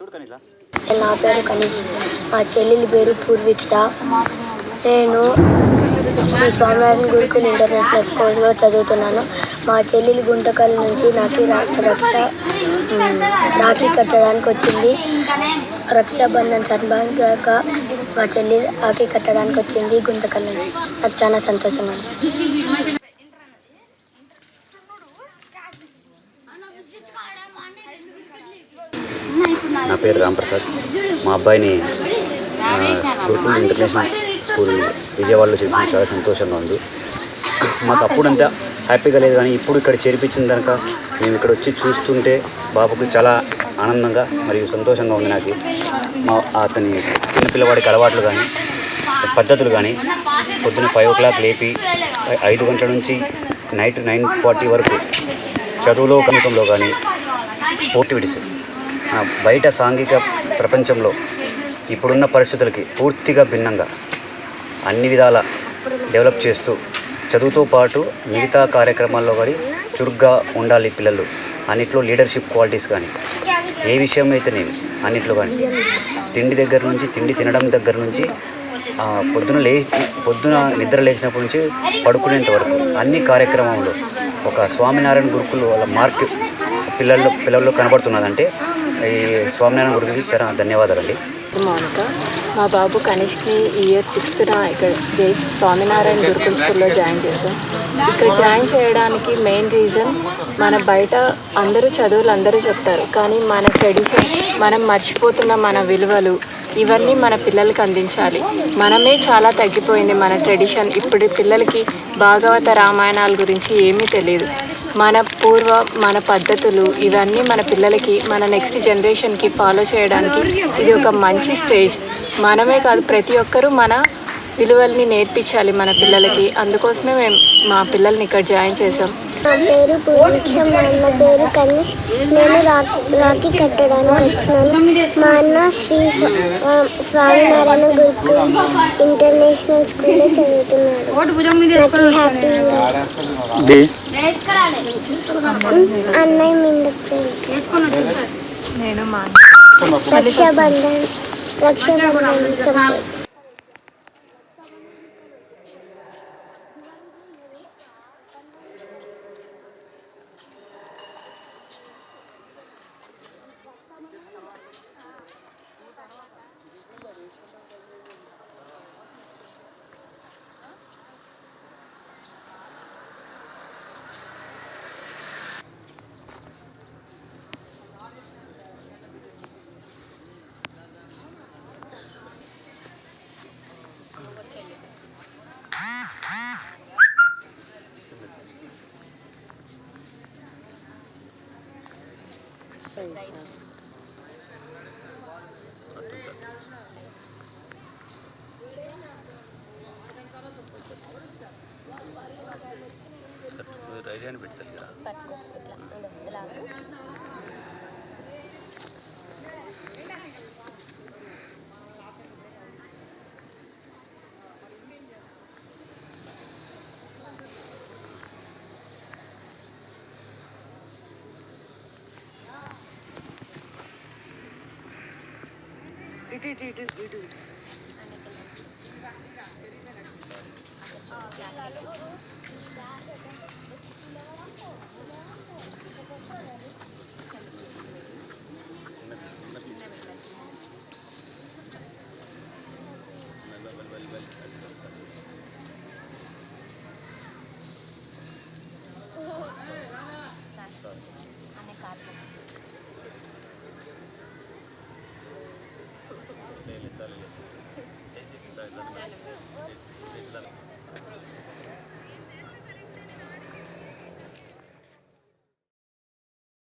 నా పేరు కనీష్. మా చెల్లెలి పేరు పూర్వీక్ష. నేను శ్రీ స్వామినారాయణ గురుకుల్ ఇంటర్నేషనల్ స్కూల్లో చదువుతున్నాను. మా చెల్లెలి గుంటకల్ నుంచి నాకు రా- రక్ష రాఖీ కట్టడానికి వచ్చింది. రక్షాబంధన్ సందర్భంగా మా చెల్లి రాఖీ కట్టడానికి వచ్చింది గుంతకల్ నుంచి. నాకు చాలా సంతోషం నా పేరు రాంప్రసాద్. మా అబ్బాయిని గురుకుల్ ఇంటర్నేషనల్ స్కూల్ విజయవాడలో చేర్పించి చాలా సంతోషంగా ఉంది. మాకు అప్పుడంతా హ్యాపీగా లేదు కానీ ఇప్పుడు ఇక్కడ చేర్పించిన కనుక మేము ఇక్కడ వచ్చి చూస్తుంటే బాబుకి చాలా ఆనందంగా మరియు సంతోషంగా ఉంది నాకు. మా అతని చిన్నపిల్లవాడికి అలవాట్లు కానీ పద్ధతులు కానీ పొద్దున్న ఫైవ్ ఓ క్లాక్ లేపి ఐదు గంటల నుంచి నైట్ నైన్ ఫార్టీ వరకు చదువులో గణితంలో కానీ స్పోర్టివిటీస్ బయట సాంఘిక ప్రపంచంలో ఇప్పుడున్న పరిస్థితులకి పూర్తిగా భిన్నంగా అన్ని విధాల డెవలప్ చేస్తూ చదువుతో పాటు మిగతా కార్యక్రమాల్లో కానీ చురుగ్గా ఉండాలి పిల్లలు. అన్నిట్లో లీడర్షిప్ క్వాలిటీస్ కానీ ఏ విషయం అయితేనేమి అన్నిట్లో కానీ తిండి దగ్గర నుంచి తిండి తినడం దగ్గర నుంచి పొద్దున లే పొద్దున నిద్ర లేచినప్పటి నుంచి పడుకునేంత వరకు అన్ని కార్యక్రమంలో ఒక స్వామినారాయణ గురుకులు వాళ్ళ మార్క్ పిల్లల్లో పిల్లల్లో కనబడుతున్నదంటే ఈ స్వామినారాయణ గురుకులకి చాలా ధన్యవాదాలండి. మౌనిక మా బాబు కనిష్కి ఈ ఇయర్ సిక్స్త్న ఇక్కడ జై స్వామినారాయణ గురుకుల్ స్కూల్లో జాయిన్ చేశాం ఇక్కడ జాయిన్ చేయడానికి మెయిన్ రీజన్ మన బయట అందరూ చదువులు అందరూ చెప్తారు. కానీ మన ట్రెడిషన్ మనం మర్చిపోతున్న మన విలువలు ఇవన్నీ మన పిల్లలకి అందించాలి. మనమే చాలా తగ్గిపోయింది మన ట్రెడిషన్ ఇప్పుడు పిల్లలకి భాగవత రామాయణాల గురించి ఏమీ తెలియదు. మన పూర్వ మన పద్ధతులు ఇవన్నీ మన పిల్లలకి మన నెక్స్ట్ జనరేషన్కి ఫాలో చేయడానికి ఇది ఒక మంచి స్టేజ్ మనమే కాదు ప్రతి ఒక్కరూ మన విలువల్ని నేర్పించాలి మన పిల్లలకి. అందుకోసమే మేము మా పిల్లల్ని ఇక్కడ జాయిన్ చేసాం నా పేరు పూర్వీక్ష మా అన్న పేరు కనీష్. నేను రాఖీ రాఖీ కట్టడానికి వచ్చినాను. మా అన్న శ్రీ స్వామినారాయణ గురుకుల్ ఇంటర్నేషనల్ స్కూల్లో చదువుతున్నాడు. హ్యాపీ అన్నయ్య మింద మా Rakshabandhan Rakshabandhan it, it, it, it, it. Thank you. चालेल